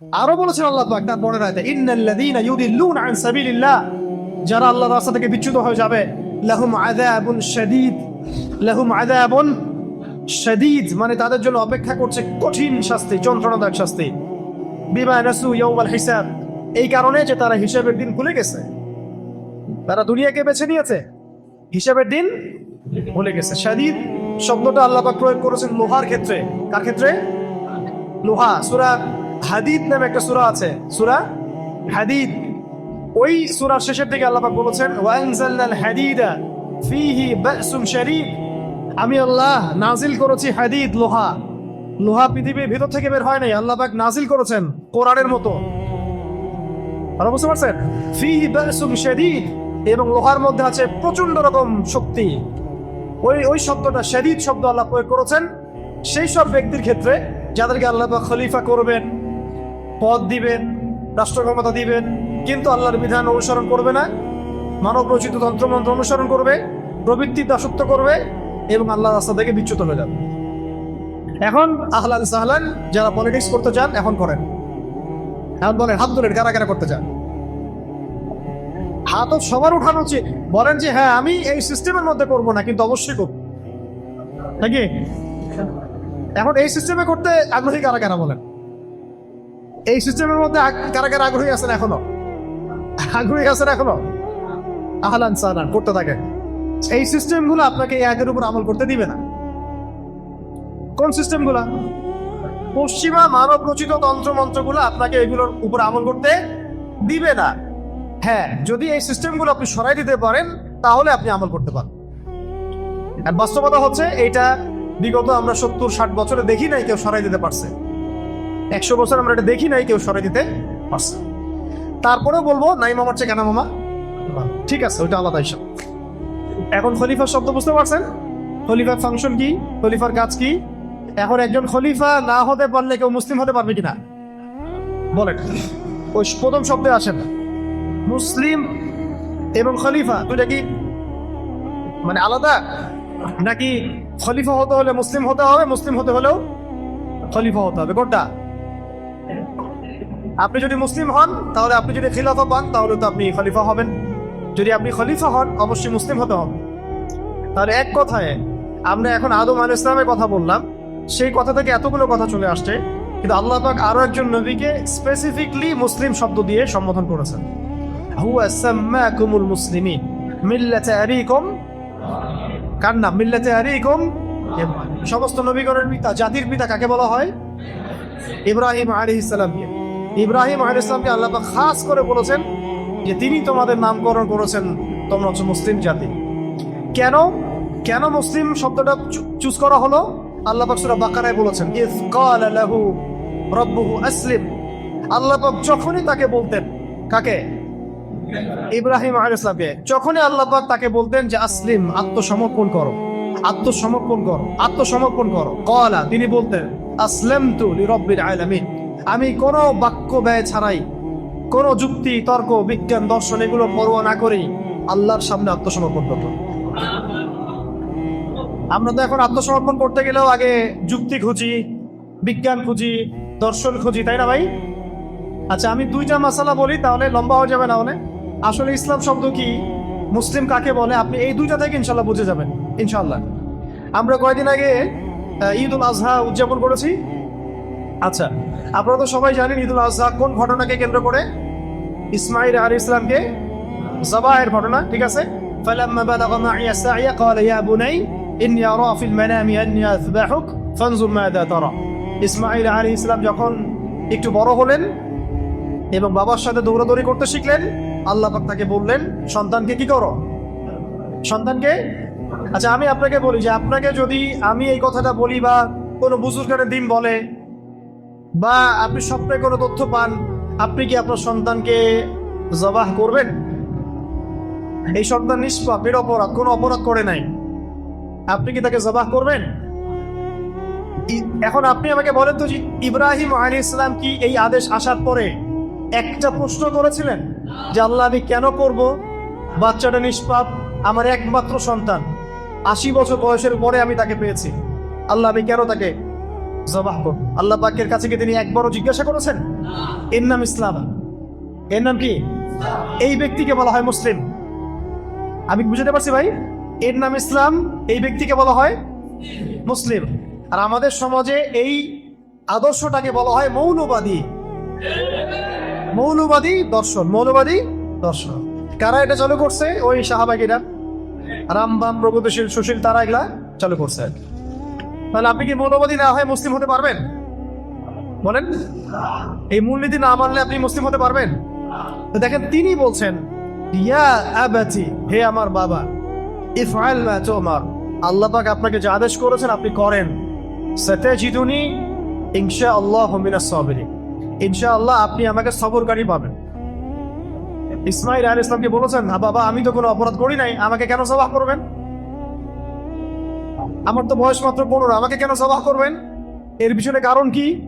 আরও বলেছেন আল্লাহ পাক তার পরের আয়াতে, ইন্নাল্লাযীনা ইউদিল্লুনা আন সাবিলিল্লাহ যারা আল্লাহর রাস্তা থেকে বিচ্যুত হয়ে যাবে, লাহুম আযাবুন শাদীদ লাহুম আযাবুন শাদীদ মানে তাদের জন্য অপেক্ষা করছে কঠিন শাস্তি, যন্ত্রণাদায়ক শাস্তি। বিমা নাসু ইয়াউমাল হিসাব, এই কারণে যে তারা হিসাবের দিন ভুলে গেছে। তারা দুনিয়াকে বেছে নিয়েছে, হিসাবের দিন ভুলে গেছে। শাদীদ শব্দটা আল্লাহ পাক প্রয়োগ করেছেন লোহার ক্ষেত্রে। কার ক্ষেত্রে? লোহা, সুরা হাদিদ নামে একটা সুরা আছে। সুরা? হাদিদ। ওই সুরার শেষের দিকে আল্লাহ বলেছেন, ওয়ানজালনাল হাদিদা ফিহি বাসুম শারীফ আমি আল্লাহ নাজিল করেছি হাদিদ, লোহা। লোহা পৃথিবীর ভিতর থেকে বের হয় নাই, আল্লাহ পাক নাজিল করেছেন কোরআনের মতো। আর বুঝতে পারছেন? ফিহি বাসুম শারীফ এবং লোহার মধ্যে আছে প্রচণ্ড রকম শক্তি। ওই ওই শব্দটা শাদীদ শব্দ আল্লাহ প্রয়োগ করেছেন। সেই সব ব্যক্তির ক্ষেত্রে যাদেরকে আল্লাহ খলিফা করবেন পদ দিবেন রাষ্ট্র ক্ষমতা দিবেন, কিন্তু আল্লাহর বিধান অনুসরণ করবে না, মানব রচিত তন্ত্রমন্ত্র অনুসরণ করবে প্রবৃত্তির দাসত্ব করবে এবং আল্লাহ রাস্তা থেকে বিচ্যুত হয়ে যাবে। এখন আহলান সাহলান যারা পলিটিক্স করতে চান, এখন করেন। এখন বলেন, হাত ধরেন, কারা কারা করতে চান? হাতও সবার উঠানো উচিত। বলেন যে হ্যাঁ আমি এই সিস্টেমের মধ্যে করব না, কিন্তু অবশ্যই করব। নাকি? এখন এই সিস্টেমে করতে আগ্রহী কারা কারা বলেন? এই সিস্টেমের মধ্যে কারা কারা আগ্রহী আছেন এখনও? আগ্রহী আছেন এখনও? আহলান সাহলান করতে থাকে এই সিস্টেমগুলো আপনাকে এই আগের উপর আমল করতে দিবে না। কোন সিস্টেমগুলা? পশ্চিমা মানব রচিত তন্ত্রমন্ত্রগুলো আপনাকে এগুলোর উপর আমল করতে দিবে না। হ্যাঁ যদি এই সিস্টেমগুলো আপনি সরাই দিতে পারেন, তাহলে আপনি আমল করতে পারেন আর বাস্তবতা হচ্ছে, এইটা বিগত আমরা সত্তর, ষাট বছরে দেখি নাই কেউ সরাই দিতে পারছে। একশো বছর আমরা এটা দেখি নাই কেউ সরাই দিতে পারছে তারপরেও বলব নাই মামার চেয়ে কেন মামা? ঠিক আছে, ওইটা আলাদা হিসাব। এখন খলিফার শব্দ বুঝতে পারছেন? খলিফার ফাংশন কি? খলিফার কাজ কি? এখন একজন খলিফা না হতে পারলে কেউ মুসলিম হতে পারবে কিনা? বলেন। ওই প্রথম শব্দে আসেন মুসলিম এবং খলিফা, দুইটা কি? মানে আলাদা? নাকি খলিফা হতে হলে মুসলিম হতে হবে, মুসলিম হতে হলেও খলিফা হতে হবে। কোনটা? আপনি যদি মুসলিম হন, তাহলে আপনি যদি খিলাফা পান, তাহলে তো আপনি খলিফা হবেন। যদি আপনি খলিফা হন, অবশ্যই মুসলিম হতে হবে। তাহলে এক কথায়, আমরা এখন আদম আল ইসলামের কথা বললাম। সেই কথা থেকে এতগুলো কথা চলে আসছে, কিন্তু আল্লাহ পাক আরও একজন নবীকে স্পেসিফিকলি মুসলিম শব্দ দিয়ে সম্বোধন করেছেন। কার নাম? মিল্লাতে সমস্ত নবীগণের পিতা, জাতির পিতা কাকে বলা হয়? ইব্রাহিম আলী ইসলামকে ইব্রাহিম আলী ইসলামকে আল্লাপাক খাস করে বলেছেন যে তিনি তোমাদের নামকরণ করেছেন তোমরা হচ্ছে মুসলিম জাতি। কেন? কেন মুসলিম শব্দটা চুজ করা হলো? আল্লাহ সূরা বাকারায় বলেছেন ইফ ক্বালা লাহু রাব্বুহু আসলিম। আল্লাহ যখনই তাকে বলতেন, কাকে? ইব্রাহিম আলাইহিস সালামকে। যখনই আল্লাহ তাকে বলতেন যে, আসলিম, আত্মসমর্পণ করো আত্মসমর্পণ করো আত্মসমর্পণ করো। কলা তিনি বলতেন, আসলামতু লিরাব্বিল আলামিন। আমি কোনো বাক্য ব্যয় ছাড়াই, কোনো যুক্তি, তর্ক, বিজ্ঞান, দর্শন এগুলো পরোয়া না করেই আল্লাহর সামনে আত্মসমর্পণ করতাম আমরা তো এখন আত্মসমর্পণ করতে গেলেও আগে যুক্তি খুঁজি, বিজ্ঞান খুঁজি, দর্শন খুঁজি, তাই না ভাই? আচ্ছা আমি দুইটা মাসালা বলি, তাহলে লম্বা হয়ে যাবে না হলে। আসলে ইসলাম শব্দ কি? মুসলিম কাকে বলে? আপনি এই দুইটা থেকে ইনশাল্লাহ বুঝে যাবেন ইনশাল্লাহ আমরা কয়েকদিন আগে ঈদ উল আজহা উদযাপন করেছি। আচ্ছা আপনারা তো সবাই জানেন ঈদ উল আজহা কোন ঘটনাকে কেন্দ্র করে ইসমাইল আলী ইসলামকে জবাহের ঘটনা ঠিক আছে فلما بلغ معي السعي قال يا بني إني أرى في المنام أني أذبحك فانظر ماذا ترى ইসমাইল আলী ইসলাম যখন একটু বড় হলেন এবং বাবার সাথে দৌড়াদৌড়ি করতে শিখলেন আল্লাহ পাক তাকে বললেন সন্তানকে কি করো সন্তানকে আচ্ছা আমি আপনাকে বলি যে আপনাকে যদি আমি এই কথাটা বলি বা কোনো বুজুর্গের দিন বলে বা আপনি স্বপ্নে কোনো তথ্য পান, আপনি কি আপনার সন্তানকে জবাহ করবেন? এই সন্তান নিষ্পাপ এর অপরাধ কোনো অপরাধ করে নাই। আপনি কি তাকে জবাহ করবেন? এখন আপনি আমাকে বলেন তো ইব্রাহিম আলী ইসলাম কি এই আদেশ আসার পরে একটা প্রশ্ন করেছিলেন? যে আল্লাহ আমি কেন করব? বাচ্চাটা নিষ্পাপ, আমার একমাত্র সন্তান। আশি বছর বয়সের পরে আমি তাকে পেয়েছি। আল্লাহ আমি কেন তাকে জবাহ করব আল্লাহ পাকের কাছে কি তিনি একবারও জিজ্ঞাসা করেছেন, এর নাম ইসলাম? এর নাম কি? এই ব্যক্তিকে বলা হয় মুসলিম। আমি বুঝতে পারছি ভাই? এর নাম ইসলাম, এই ব্যক্তিকে বলা হয় মুসলিম। আর আমাদের সমাজে এই আদর্শটাকে বলা হয় মৌলবাদী। মৌলবাদী দর্শন মৌলবাদী দর্শন। কারা এটা চালু করছে? ওই শাহবাগিরা রামবাম প্রগতিশীল সুশীল, তারা এগুলা চালু করছে তাহলে আপনি কি মৌলবাদী না হয় মুসলিম হতে পারবেন? বলেন। এই মূলনীতি না মানলে আপনি মুসলিম হতে পারবেন? তো দেখেন, তিনি বলছেন, ইয়া আবাতি, হে আমার বাবা, ইফআল মা তুমার, আল্লাহ পাক আপনাকে যে আদেশ করেছেন আপনি করেন। সাতাজিদুনি ইনশাআল্লাহু মিনাস সাবিরিন। ইনশাআল্লাহ আপনি আমাকে সবরকারী পাবেন। ইসমাইল আল ইসলামকে বলেছেন বাবা, আমি তো কোনো অপরাধ করি নাই, আমাকে কেন সবাহ করবেন? আমার তো বয়স মাত্র পনেরো, আমাকে কেন সবাহ করবেন? এর পিছনে কারণ কি?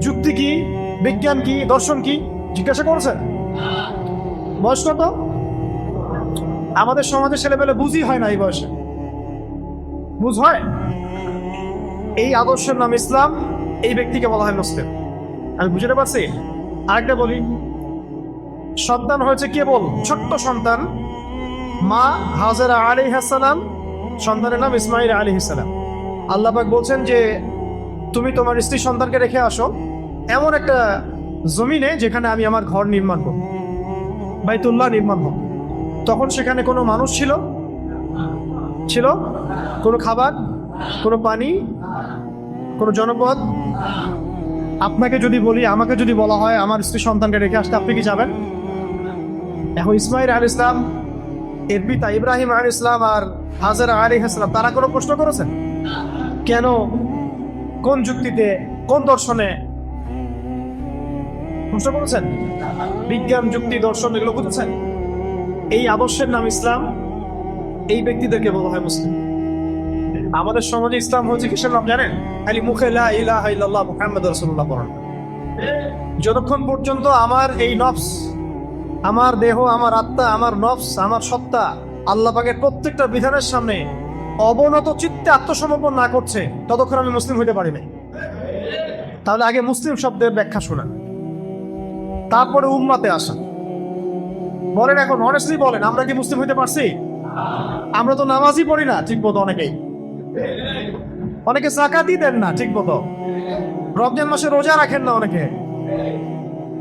যুক্তি কি? বিজ্ঞান কি? দর্শন কি? জিজ্ঞাসা করছেন? বয়স কত? আমাদের সমাজের ছেলেবেলে বুঝি হয় না এই বয়সে। বুঝ হয়? এই আদর্শের নাম ইসলাম, এই ব্যক্তিকে বলা হয় মুসলিম। আমি বুঝতে পারছি? আরেকটা বলি। সন্তান হয়েছে কেবল ছোট্ট সন্তান, মা হাজারা আলী হাসালাম সন্তানের নাম ইসমাইল আলী হাসালাম আল্লাহ পাক বলছেন যে, তুমি তোমার স্ত্রী সন্তানকে রেখে আসো। এমন একটা জমিনে যেখানে আমি আমার ঘর নির্মাণ করব, বাইতুল্লাহ নির্মাণ করব। তখন সেখানে কোনো মানুষ ছিল? ছিল? কোনো খাবার? কোনো পানি? কোনো জনপদ? আপনাকে যদি বলি, আমাকে যদি বলা হয়, আমার স্ত্রী সন্তানকে রেখে আসতে আপনি কি যাবেন? এখন ইসমাইল আল ইসলাম এর পিতা ইব্রাহিম আল ইসলাম আর হাজার আলী ইসলাম তারা কোনো প্রশ্ন করেছেন? কেন? কোন যুক্তিতে, কোন দর্শনে? প্রশ্ন করেছেন? বিজ্ঞান, যুক্তি, দর্শন এগুলো বুঝেছেন? এই আদর্শের নাম ইসলাম, এই ব্যক্তিদেরকে বলা হয় মুসলিম। আমাদের সমাজে ইসলাম হচ্ছে কিসের নাম জানেন? খালি মুখে ইলাহা ইল্লাল্লাহ মুহাম্মাদুর রাসূলুল্লাহ পড়ান যতক্ষণ পর্যন্ত আমার এই নফস আমার দেহ, আমার আত্মা, আমার নফস, আমার সত্তা আল্লাহ পাকের প্রত্যেকটা বিধানের সামনে অবনত চিত্তে আত্মসমর্পণ না করছে, ততক্ষণ আমি মুসলিম হইতে পারি নাই। তাহলে আগে মুসলিম শব্দের ব্যাখ্যা শোনা তারপরে উম্মাতে আসা বলেন এখন অনেস্টলি বলেন, আমরা কি মুসলিম হইতে পারছি? আমরা তো নামাজই পড়ি না, ঠিক মতো অনেকেই। অনেকে জাকাতই দেন না, ঠিক মতো। রমজান মাসে রোজা রাখেন না অনেকে।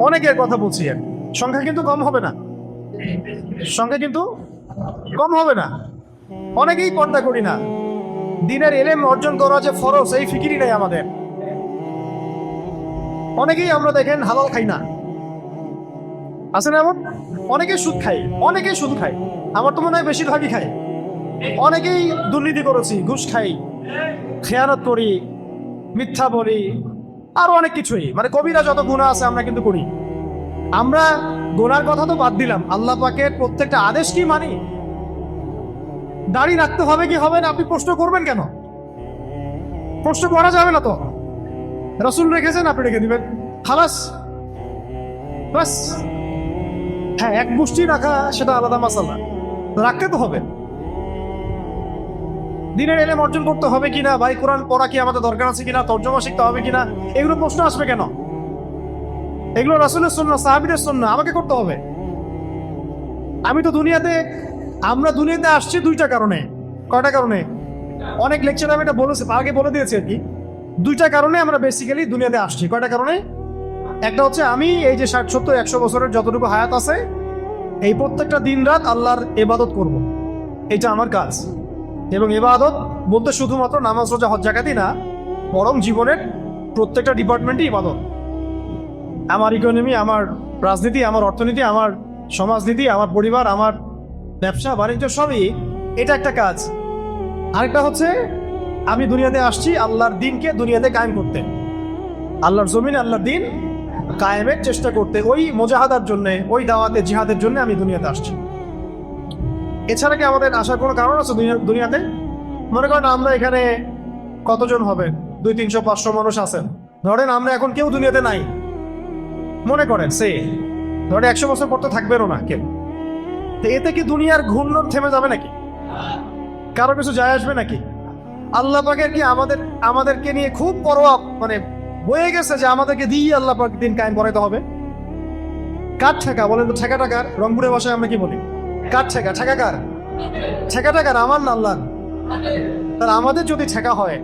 অনেকের কথা বলছি আমি। সংখ্যা কিন্তু কম হবে না। সংখ্যা কিন্তু কম হবে না। অনেকেই পর্দা করি না। দিনের এলেম অর্জন করা যে ফরজ, এই ফিকিরই নেই আমাদের। অনেকেই আমরা দেখেন হালাল খাই না। আছে না এমন? অনেকে সুদ খাই অনেকে সুদ খাই আমার তো মনে হয় বেশিরভাগই খাই অনেকেই দুর্নীতি করেছি, ঘুষ খাই, খেয়ানত করি, মিথ্যা বলি, আরও অনেক কিছুই। মানে কবিরা যত গুণা আছে আমরা কিন্তু করি। আমরা গোনার কথা তো বাদ দিলাম। আল্লাহ পাকের প্রত্যেকটা আদেশ কি মানি? দাড়ি রাখতে হবে কি হবে না? আপনি প্রশ্ন করবেন কেন? প্রশ্ন করা যাবে না তো। রসুল রেখেছেন, আপনি রেখে দিবেন। খালাস। বাস। হ্যাঁ এক মুষ্টি রাখা সেটা আলাদা মাসালা। রাখতে তো হবে। দিনের এলেম অর্জন করতে হবে কিনা? ভাই, কোরআন পড়া কি আমাদের দরকার আছে কিনা? তর্জমা শিখতে হবে কিনা? এগুলো প্রশ্ন আসবে কেন? এগুলো রাসুলের সন্না সাহাবিদের সন্না আমাকে করতে হবে। আমি তো দুনিয়াতে, আমরা দুনিয়াতে আসছি দুইটা কারণে। কয়টা কারণে? অনেক লেকচার আমি এটা বলেছি, আগে বলে দিয়েছি আর কি। দুইটা কারণে আমরা বেসিক্যালি দুনিয়াতে আসছি। কয়টা কারণে? একটা হচ্ছে আমি এই যে ষাট, সত্তর, একশো বছরের যতটুকু হায়াত আছে, এই প্রত্যেকটা দিন রাত আল্লাহর এবাদত করব। এটা আমার কাজ। এবং এবাদত বলতে শুধুমাত্র নামাজ, রোজা, হজ, জাকাতই না, বরং জীবনের প্রত্যেকটা ডিপার্টমেন্টই ইবাদত। আমার ইকোনমি আমার রাজনীতি, আমার অর্থনীতি, আমার সমাজনীতি, আমার পরিবার, আমার ব্যবসা, বাণিজ্য, সবই এটা একটা কাজ। আরেকটা হচ্ছে, আমি দুনিয়াতে আসছি আল্লাহর দিনকে দুনিয়াতে কায়েম করতে। আল্লাহর জমিনে আল্লাহর দিন কায়েমের চেষ্টা করতে, ওই মোজাহাদার জন্য, ওই দাওয়াতে, জিহাদের জন্য আমি দুনিয়াতে আসছি। এছাড়া কি আমাদের আসার কোনো কারণ আছে দুনিয়া- দুনিয়াতে? মনে করেন আমরা এখানে কতজন হবে দুই, তিনশো, পাঁচশো মানুষ আছেন। ধরেন আমরা এখন কেউ দুনিয়াতে নাই। মনে করেন, সে ধরেন একশো বছর পর তো থাকবেনও না কেউ। তো এতে কি দুনিয়ার ঘূর্ণন থেমে যাবে নাকি? কারও কিছু যায় আসবে নাকি? আল্লাহ পাকের কি আমাদের, আমাদেরকে নিয়ে খুব বড় মানে বয়ে গেছে যে আমাদেরকে দিয়ে আল্লাহ পাক দিন কায়েম করাইতে হবে? কার ঠেকা? বলেন তো ঠেকা টাকার রংপুরের ভাষায় আমরা কি বলি? কার ঠেকা? ঠেকা কার ঠেকা টাকার আমার না আল্লাহ তাহলে আমাদের যদি ঠেকা হয়,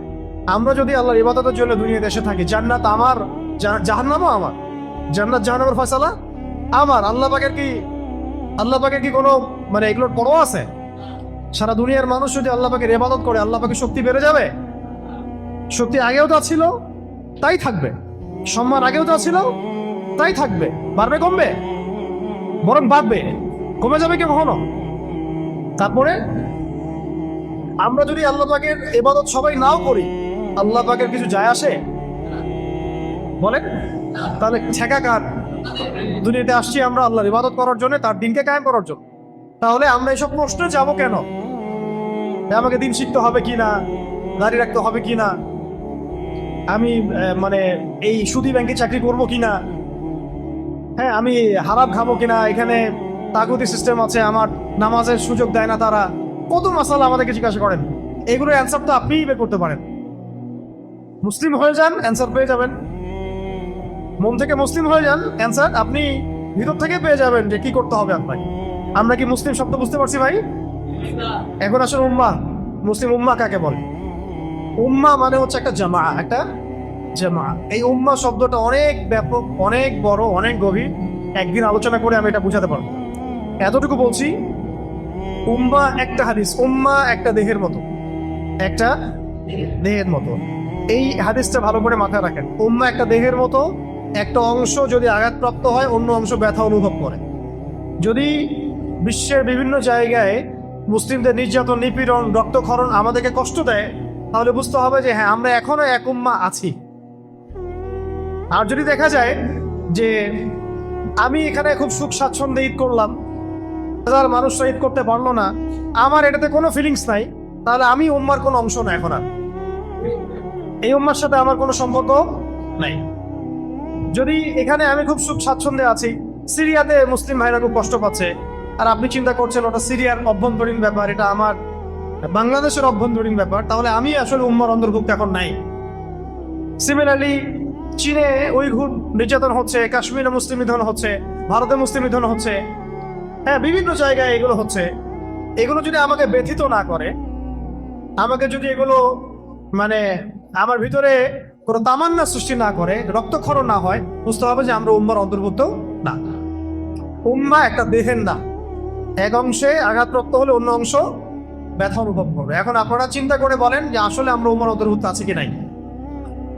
আমরা যদি আল্লাহর ইবাদতের জন্য দুনিয়া দেশে থাকি, জান্নাত আমার জাহান্নামও আমার। জান্নাত জাহান্নামের ফয়সালা? আমার আল্লাহ পাকের কি, আল্লাহ পাকের কি কোনো মানে এগুলোর পরও আছে? সারা দুনিয়ার মানুষ যদি আল্লাহ পাকের ইবাদত করে, আল্লাহ পাকের শক্তি বেড়ে যাবে? শক্তি আগেও যা ছিল, তাই থাকবে। সম্মান আগেও যা ছিল, তাই থাকবে। বাড়বে, কমবে? বরং বাড়বে। কমে যাবে কি কখনো? তারপরে, আমরা যদি আল্লাহ পাকের এবাদত সবাই নাও করি, আল্লাহ পাকের কিছু যায় আসে? বলেন। তাহলে ঠেকা কার দুনিয়াতে আসছি আমরা আল্লাহর ইবাদত করার জন্য, তার দিনকে কায়েম করার জন্য। তাহলে আমরা এসব প্রশ্নে যাব কেন? আমাকে দিন শিখতে হবে কি না দাঁড়িয়ে রাখতে হবে কি না আমি মানে এই সুদী ব্যাংকে চাকরি করব কি না হ্যাঁ আমি হারাপ খাব কিনা? এখানে তাগুতি সিস্টেম আছে, আমার নামাজের সুযোগ দেয় না তারা। কত মাসালা আমাদেরকে জিজ্ঞাসা করেন? এগুলোর অ্যান্সার তো আপনিই বের করতে পারেন। মুসলিম হয়ে যান অ্যান্সার পেয়ে যাবেন। মন থেকে মুসলিম হয়ে যান, অ্যান্সার, আপনি ভিতর থেকে পেয়ে যাবেন যে কি করতে হবে আপনাকে। আমরা কি মুসলিম শব্দ বুঝতে পারছি ভাই? এখন আসলে উম্মা। মুসলিম উম্মা কাকে বলে? উম্মা মানে হচ্ছে একটা জামা একটা জামা। এই উম্মা শব্দটা অনেক ব্যাপক, অনেক বড়, অনেক গভীর। একদিন আলোচনা করে আমি এটা বুঝাতে পারব। এতটুকু বলছি, উম্মা একটা হাদিস, উম্মা একটা দেহের মতো। একটা দেহের মতো। এই হাদিসটা ভালো করে মাথায় রাখেন। উম্মা একটা দেহের মতো একটা অংশ যদি আঘাতপ্রাপ্ত হয়, অন্য অংশ ব্যথা অনুভব করে। যদি বিশ্বের বিভিন্ন জায়গায় মুসলিমদের নির্যাতন, নিপীড়ন, রক্তক্ষরণ আমাদেরকে কষ্ট দেয়, তাহলে বুঝতে হবে যে হ্যাঁ আমরা এখনও এক উম্মা আছি। আর যদি দেখা যায় যে আমি এখানে খুব সুখ স্বাচ্ছন্দ্যে ঈদ করলাম, হাজার মানুষ ঈদ করতে পারল না, আমার এটাতে কোনো ফিলিংস নাই, তাহলে আমি উম্মার কোনো অংশ না এখন আর। এই উম্মার সাথে আমার কোনো সম্পর্ক নাই। যদি এখানে আমি খুব সুখ স্বাচ্ছন্দ্যে আছি, সিরিয়াতে মুসলিম ভাইরা খুব কষ্ট পাচ্ছে। আর আপনি চিন্তা করছেন ওটা সিরিয়ার অভ্যন্তরীণ ব্যাপার, এটা আমার বাংলাদেশের অভ্যন্তরীণ ব্যাপার, তাহলে আমি আসলে উম্মার অন্তর্ভুক্ত এখন নাই। সিমিলারলি চীনে ওই ঘুর নির্যাতন হচ্ছে, কাশ্মীরে মুসলিম নিধন হচ্ছে, ভারতে মুসলিম নিধন হচ্ছে হ্যাঁ বিভিন্ন জায়গায় এগুলো হচ্ছে। এগুলো যদি আমাকে ব্যথিত না করে, আমাকে যদি এগুলো মানে আমার ভিতরে কোনো তামান্না সৃষ্টি না করে, রক্তক্ষরণ না হয়, বুঝতে হবে যে আমরা উম্মার অন্তর্ভুক্ত না। উম্মা একটা দেহের না এক অংশে আঘাতপ্রাপ্ত হলে অন্য অংশ ব্যথা অনুভব করবে। এখন আপনারা চিন্তা করে বলেন যে আসলে আমরা উম্মার অন্তর্ভুক্ত আছে কি নাই।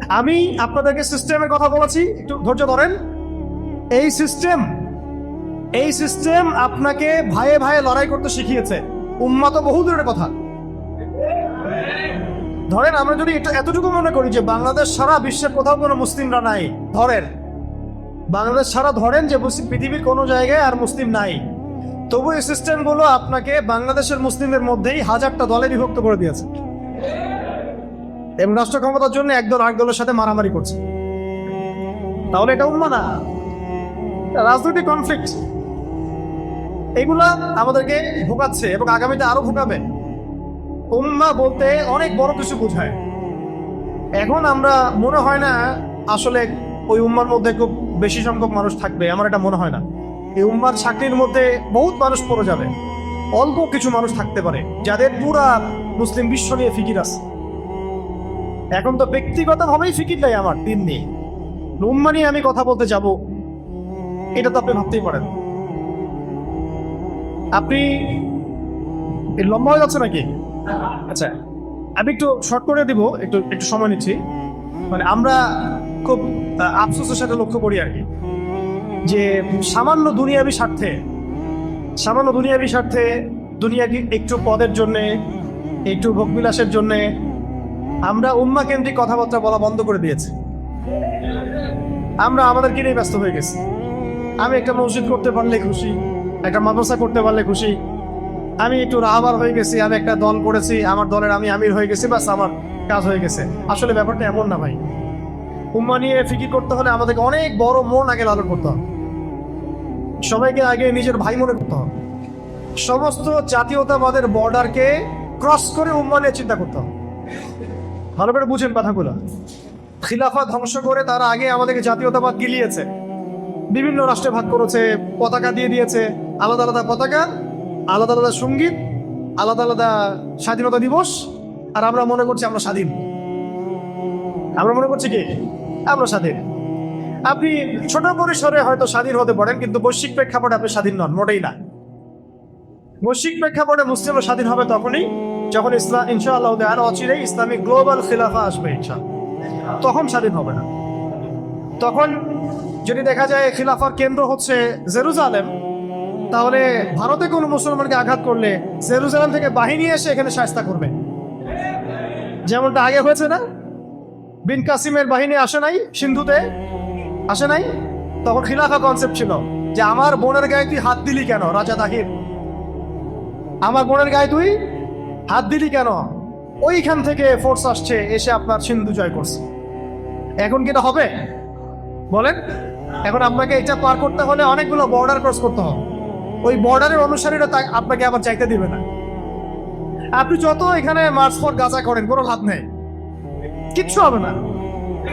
আমি আপনাদেরকে সিস্টেমের কথা বলেছি, একটু ধৈর্য ধরেন। এই সিস্টেম এই সিস্টেম আপনাকে ভাইয়ে ভাইয়ে লড়াই করতে শিখিয়েছে। উম্মা তো বহু দূরের কথা। ধরেন, আমরা যদি এটা এতটুকু মনে করি যে বাংলাদেশ সারা বিশ্বের কোথাও কোনো মুসলিমরা নাই, ধরেন, বাংলাদেশ সারা ধরেন যে মুসলিম, পৃথিবীর কোনো জায়গায় আর মুসলিম নাই, তবু এই সিস্টেমগুলো আপনাকে বাংলাদেশের মুসলিমদের মধ্যেই হাজারটা দলে বিভক্ত করে দিয়েছে। এবং রাষ্ট্র ক্ষমতার জন্য একদল আরেক দলের সাথে মারামারি করছে। তাহলে এটা উন্মা না রাজনৈতিক কনফ্লিক্ট এগুলা আমাদেরকে ভোগাচ্ছে এবং আগামীতে আরও ভোগাবে। উম্মা বলতে অনেক বড় কিছু বোঝায়। এখন আমরা, মনে হয় না আসলে ওই উম্মার মধ্যে খুব বেশি সংখ্যক মানুষ থাকবে, আমার এটা মনে হয় না। এই উম্মার চাকরির মধ্যে বহুত মানুষ পড়ে যাবে, অল্প কিছু মানুষ থাকতে পারে, যাদের পুরা মুসলিম বিশ্ব নিয়ে ফিকির আছে। এখন তো ব্যক্তিগতভাবেই ফিকির নাই আমার, দিন নিয়ে উম্মা নিয়ে আমি কথা বলতে যাব, এটা তো আপনি ভাবতেই পারেন। আপনি লম্বা হয়ে যাচ্ছে নাকি? আচ্ছা আমি একটু শর্ট করে দিব, একটু একটু সময় নিচ্ছি। মানে আমরা খুব আফসোসের সাথে লক্ষ্য করি আর কি। যে সামান্য দুনিয়াবি স্বার্থে, সামান্য দুনিয়াবি স্বার্থে দুনিয়াকে একটু পদের জন্যে, একটু ভোগবিলাসের জন্যে আমরা উম্মা কেন্দ্রিক কথাবার্তা বলা বন্ধ করে দিয়েছি। আমরা আমাদেরকে নিয়ে ব্যস্ত হয়ে গেছি। আমি একটা মসজিদ করতে পারলে খুশি, একটা মাদ্রাসা করতে পারলে খুশি আমি একটু রাহাবার হয়ে গেছি, আমি একটা দল করেছি, আমার দলের আমি আমির হয়ে গেছি, বাস আমার কাজ হয়ে গেছে। আসলে ব্যাপারটা এমন না ভাই। উম্মা নিয়ে ফিকির করতে হলে আমাদেরকে অনেক বড় মন আগে লালন করতে হবে। সবাইকে আগে নিজের ভাই মনে করতে হবে। সমস্ত জাতীয়তাবাদের বর্ডারকে ক্রস করে উম্মা নিয়ে চিন্তা করতে হবে। ভালো করে বুঝেন কথাগুলো। খিলাফা ধ্বংস করে তারা আগে আমাদেরকে জাতীয়তাবাদ গিলিয়েছে। বিভিন্ন রাষ্ট্রে ভাগ করেছে, পতাকা দিয়ে দিয়েছে, আলাদা আলাদা পতাকা আলাদা আলাদা সংগীত, আলাদা আলাদা স্বাধীনতা দিবস, আর আমরা মনে করছি আমরা স্বাধীন। আমরা মনে করছি কি? আমরা স্বাধীন। আপনি ছোট পরিসরে হয়তো স্বাধীন হতে পারেন, কিন্তু বৈশ্বিক প্রেক্ষাপটে আপনি স্বাধীন নন, মোটেই না। বৈশ্বিক প্রেক্ষাপটে মুসলিমরা স্বাধীন হবে তখনই যখন ইসলাম ইনশাআল্লাহ আর অচিরে ইসলামিক গ্লোবাল খিলাফা আসবে, ইনশাআল্লাহ। তখন স্বাধীন হবে না। তখন যদি দেখা যায় খিলাফার কেন্দ্র হচ্ছে জেরুজালেম তাহলে ভারতে কোনো মুসলমানকে আঘাত করলে জেরুজালেম থেকে বাহিনী এসে এখানে সাহস্তা করবে। যেমনটা আগে হয়েছে না? বিন কাসিমের বাহিনী আসে নাই সিন্ধুতে? আসে নাই? তখন খিলাফা কনসেপ্ট ছিল যে আমার বোনের গায়ে তুই হাত দিলি কেন, রাজা তাহির? আমার বোনের গায়ে তুই হাত দিলি কেন? ওইখান থেকে ফোর্স আসছে, এসে আপনার সিন্ধু জয় করছে। এখন কি এটা হবে? বলেন। এখন আপনাকে এটা পার করতে হলে অনেকগুলো বর্ডার ক্রস করতে হবে। ওই বর্ডারের অনুসারীরা আপনাকে আবার চাইতে দিবে না। আপনি যত এখানে মার্চ ফর গাঁজা করেন, কোনো লাভ নেই। কিচ্ছু হবে না।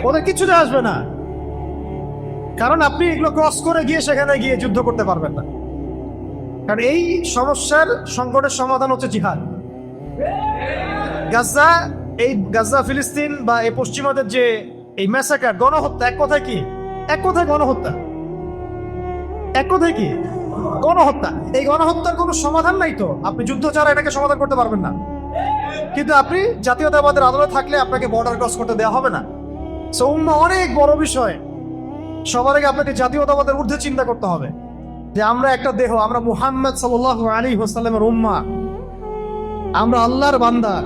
ওদের কিচ্ছু যায় আসবে না। কারণ আপনি এগুলো ক্রস করে গিয়ে সেখানে গিয়ে যুদ্ধ করতে পারবেন না। কারণ এই সমস্যার সংকটের সমাধান হচ্ছে জিহাদ। গাজা, এই গাজা, ফিলিস্তিন বা এই পশ্চিমাদের যে এই ম্যাসাকার গণহত্যা, এক কথায় কি? এক কথায় গণহত্যা। এক কথায় কি? গণহত্যা। এই গণহত্যার কোনো সমাধান নাই তো? আপনি যুদ্ধ ছাড়া এটাকে সমাধান করতে পারবেন না। কিন্তু আপনি জাতীয়তাবাদের আদালত থাকলে আপনাকে বর্ডার ক্রস করতে দেওয়া হবে না। সো অনেক বড় বিষয়। সবার আগে আপনাকে জাতীয়তাবাদের ঊর্ধ্বে চিন্তা করতে হবে। যে আমরা একটা দেহ, আমরা মুহাম্মদ সাল্লাহ আলী হোসাল্লামের উম্মা। আমরা আল্লাহর বান্দা।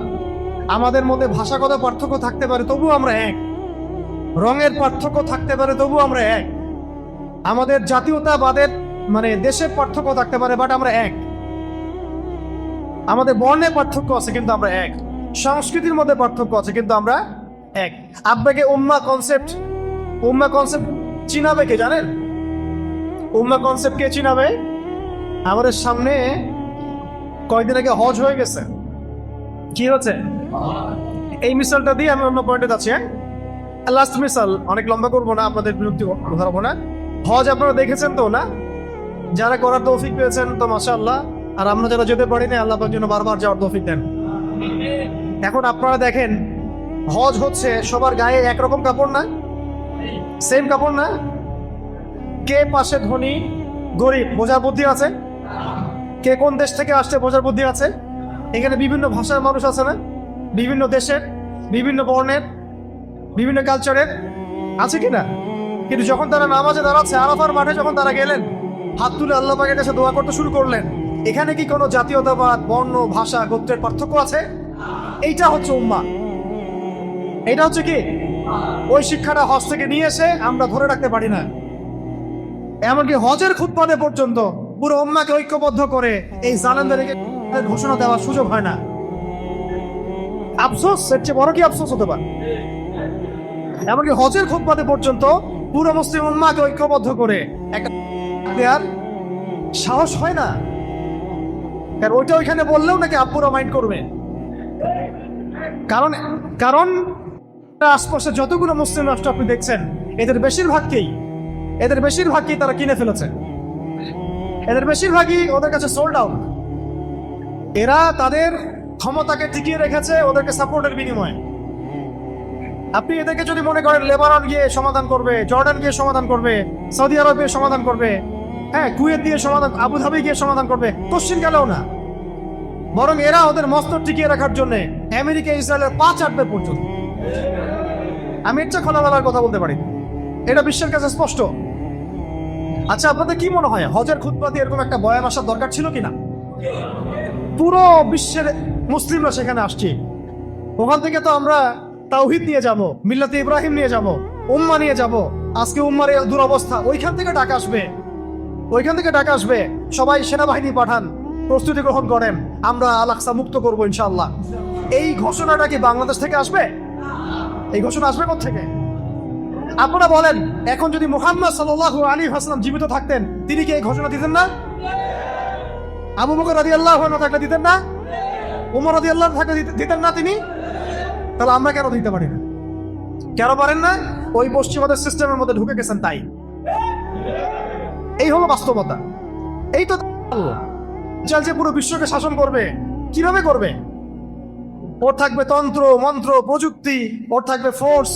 আমাদের মধ্যে ভাষাগত পার্থক্য থাকতে পারে তবু আমরা এক। রঙের পার্থক্য থাকতে পারে তবু আমরা এক। আমাদের জাতীয়তাবাদের মানে দেশের পার্থক্য থাকতে পারে বাট আমরা এক। আমাদের বর্ণের পার্থক্য আছে, কিন্তু আমরা এক। সংস্কৃতির মধ্যে পার্থক্য আছে, কিন্তু আমরা এক। আপনাকে উম্মা কনসেপ্ট উম্মা কনসেপ্ট চিনাবে কে জানেন? উম্মা কনসেপ্ট কে চিনাবে? আমাদের সামনে কয়েকদিন আগে হজ হয়ে গেছে। কি হচ্ছে? এই মিসালটা দিয়ে আমি অন্য পয়েন্টে যাচ্ছি হ্যাঁ? লাস্ট মিসাল, অনেক লম্বা করব না, আপনাদের বিরক্তি ধরবো না। হজ আপনারা দেখেছেন তো, না? যারা করার তৌফিক পেয়েছেন তো মাশাআল্লাহ, আর আমরা যারা যেতে পারি না আল্লাহ যেন বারবার যাওয়ার তৌফিক দেন। এখন আপনারা দেখেন, হজ হচ্ছে সবার গায়ে একরকম কাপড় না? সেম কাপড় না? কে পাশে ধনী, গরিব, বোঝার বুদ্ধি আছে? কে কোন দেশ থেকে আসছে, বোঝার বুদ্ধি আছে? এখানে বিভিন্ন ভাষার মানুষ আছে না? বিভিন্ন দেশের, বিভিন্ন বর্ণের, বিভিন্ন কালচারের আছে কি না? কিন্তু যখন তারা নামাজে দাঁড়াচ্ছে, আরাফার মাঠে যখন তারা গেলেন হাত তুলে আল্লাহ পাকের কাছে দোয়া করতে শুরু করলেন। এখানে কি কোনো জাতীয়তাবাদ, বর্ণ, ভাষা, গোত্রের পার্থক্য আছে? এইটা হচ্ছে উম্মা। এটা হচ্ছে কি? ওই শিক্ষাটা হজ থেকে নিয়ে এসে আমরা ধরে রাখতে পারি না। এমনকি হজের খুতপাতে পর্যন্ত পুরো উম্মাকে ঐক্যবদ্ধ করে এই জালেমদেরকে ঘোষণা দেওয়ার সুযোগ হয় না। আফসোস? এর চেয়ে বড় কি আফসোস হতে পারে? এমনকি হজের খুতপাতে পর্যন্ত পুরো মুসলিম উম্মাকে ঐক্যবদ্ধ করে একটা দেওয়ার সাহস হয় না। কারণ ওইটা ওইখানে বললেও নাকি আব্বুরা মাইন্ড করবে। কারণ কারণ আশপাশে যতগুলো মুসলিম রাষ্ট্র আপনি দেখছেন, এদের বেশিরভাগকেই এদের বেশিরভাগকেই তারা কিনে ফেলেছে। এদের বেশিরভাগই ওদের কাছে সোল্ড আউট এরা তাদের ক্ষমতাকে টিকিয়ে রেখেছে ওদেরকে সাপোর্টের বিনিময়ে। আপনি এদেরকে যদি মনে করেন, লেবানন গিয়ে সমাধান করবে, জর্ডান গিয়ে সমাধান করবে, সৌদি আরব গিয়ে সমাধান করবে হ্যাঁ কুয়েত দিয়ে সমাধান আবুধাবি গিয়ে সমাধান করবে। কোশ্চিন গেলেও না। বরং এরা ওদের মস্ত টিকিয়ে রাখার জন্য আমেরিকা, ইসরায়েলের পা চাটবে পর্যন্ত। আমি ইচ্ছা খোলামেলার কথা বলতে পারি এটা বিশ্বের কাছে স্পষ্ট। আচ্ছা আপনাদের কি মনে হয়, হজের খুতবাতি এরকম একটা বয়ান আসার দরকার ছিল কিনা? পুরো বিশ্বের মুসলিমরা সেখানে আসছে। ওখান থেকে তো আমরা তাওহিদ নিয়ে যাব, মিল্লাতে ইব্রাহিম নিয়ে যাব, উম্মা নিয়ে যাব, আজকে উম্মার দুরবস্থা, ওইখান থেকে ডাকা আসবে। ওইখান থেকে ডাকা আসবে। সবাই সেনাবাহিনী পাঠান। প্রস্তুতি গ্রহণ করেন। আমরা আলাক্সা মুক্ত করব ইনশাল্লাহ এই ঘোষণাটা কি বাংলাদেশ থেকে আসবে? এই ঘোষণা আসবে কোথা থেকে আপনারা বলেন, এখন যদি মোহাম্মদ সাল্লাহ আলী হাসলাম জীবিত থাকতেন, তিনি কি এই ঘোষণা দিতেন না? আবু বকর রাজি আল্লাহ থাকলে দিতেন না? উমর রাজি আল্লাহ থাকলে দিতে- দিতেন না তিনি? তাহলে আমরা কেন দিতে পারি না? কেন পারেন না? ওই পশ্চিমাদের সিস্টেমের মধ্যে ঢুকে গেছেন তাই। এই হলো বাস্তবতা। এই তো আল্লাহ। যে পুরো বিশ্বকে শাসন করবে, কীভাবে করবে? ওর থাকবে তন্ত্র, মন্ত্র, প্রযুক্তি, ওর থাকবে ফোর্স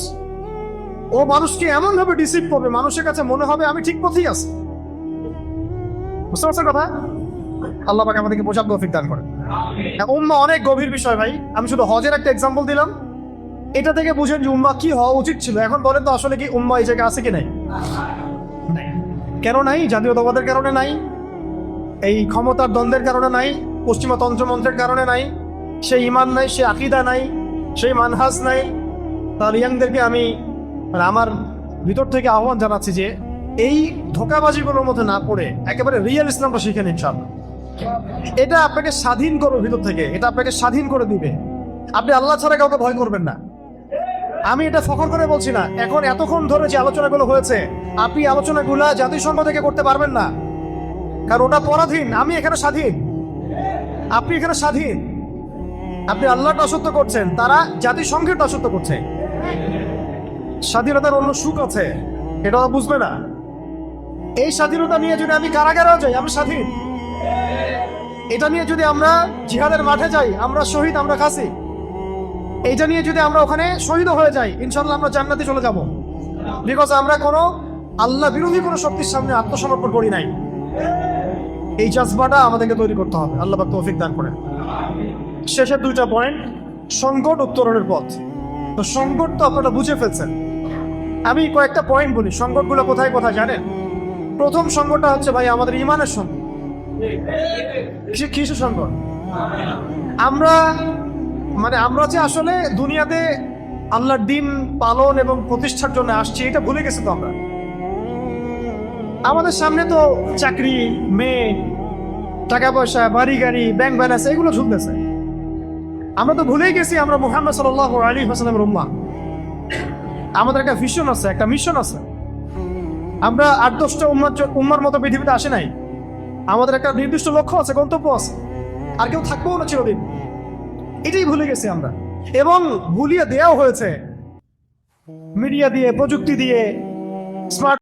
ও মানুষকে এমন ভাবে ডিসিভ করবে, মানুষের কাছে মনে হবে আমি ঠিক পথেই আছি। বুঝতে পারছেন কথা? আল্লাহ পাকে আমাদেরকে বোঝার তৌফিক দান করে উম্মা অনেক গভীর বিষয় ভাই। আমি শুধু হজের একটা এক্সাম্পল দিলাম। এটা থেকে বুঝেন যে উম্মা কি হওয়া উচিত ছিল। এখন বলেন তো আসলে কি উম্মা এই জায়গায় আছে কি নাই। কেন নাই? জাতীয়তাবাদের কারণে নাই? এই ক্ষমতার দ্বন্দ্বের কারণে নাই? পশ্চিমা তন্ত্রমন্ত্রের কারণে নাই? সেই ইমান নাই সে আকিদা নাই, সেই মানহাস নাই? তার ইয়াংদেরকে আমি মানে আমার ভিতর থেকে আহ্বান জানাচ্ছি যে, এই ধোকাবাজিগুলোর মধ্যে না পড়ে একেবারে রিয়েল ইসলামটা শিখেন ইনশাল্লাহ এটা আপনাকে স্বাধীন করবে ভিতর থেকে, এটা আপনাকে স্বাধীন করে দিবে। আপনি আল্লাহ ছাড়া কাউকে ভয় করবেন না। আমি এটা ফখর করে বলছি না। এখন এতক্ষণ ধরে যে আলোচনাগুলো হয়েছে আপনি আলোচনাগুলা জাতিসংঘ থেকে করতে পারবেন না। কারণ ওটা পরাধীন, আমি এখানে স্বাধীন। আপনি এখানে স্বাধীন। আপনি আল্লাহর দাসত্ব করছেন, তারা জাতিসংঘের দাসত্ব করছে। স্বাধীনতার অন্য সুখ আছে, এটা বুঝবে না। এই স্বাধীনতা নিয়ে যদি আমি কারাগারেও যাই আমি স্বাধীন। এটা নিয়ে যদি আমরা জিহাদের মাঠে যাই, আমরা শহীদ, আমরা খাসি। এইটা নিয়ে যদি আমরা ওখানে শহীদ হয়ে যাই ইনশাল্লাহ আমরা জান্নাতে চলে যাব। বিকজ আমরা কোনো আল্লাহ বিরোধী কোনো শক্তির সামনে আত্মসমর্পণ করি নাই। এই জাজবাটা আমাদেরকে তৈরি করতে হবে। আল্লাহ পাক তৌফিক দান করেন। শেষের দুইটা পয়েন্ট সংকট উত্তরণের পথ। তো সংকট তো আপনারা বুঝে ফেলছেন। আমি কয়েকটা পয়েন্ট বলি। সংকটগুলো কোথায় কোথায় জানেন? প্রথম সংকটটা হচ্ছে ভাই আমাদের ইমানের সংকট। কিসে- কিসের সংকট? আমরা মানে আমরা যে আসলে দুনিয়াতে আল্লাহর দিন পালন এবং প্রতিষ্ঠার জন্য আসছি, এটা ভুলে গেছি তো আমরা। আমাদের সামনে তো চাকরি, মেয়ে টাকা পয়সা বাড়ি, গাড়ি ব্যাংক ব্যালেন্স এগুলো ঝুলতেছে। আমরা তো ভুলেই গেছি, আমরা মুহাম্মদ সাল আলী হাসালামের উম্মা। আমাদের একটা ভিশন আছে, একটা মিশন আছে। আমরা আট, দশটা উম্মার উম্মার মতো পৃথিবীতে আসে নাই। আমাদের একটা নির্দিষ্ট লক্ষ্য আছে, গন্তব্য আছে। আর কেউ থাকবেও না চিরদিন। এটাই ভুলে গেছি আমরা। এবং ভুলিয়ে দেওয়াও হয়েছে। মিডিয়া দিয়ে, প্রযুক্তি দিয়ে স্মার্ট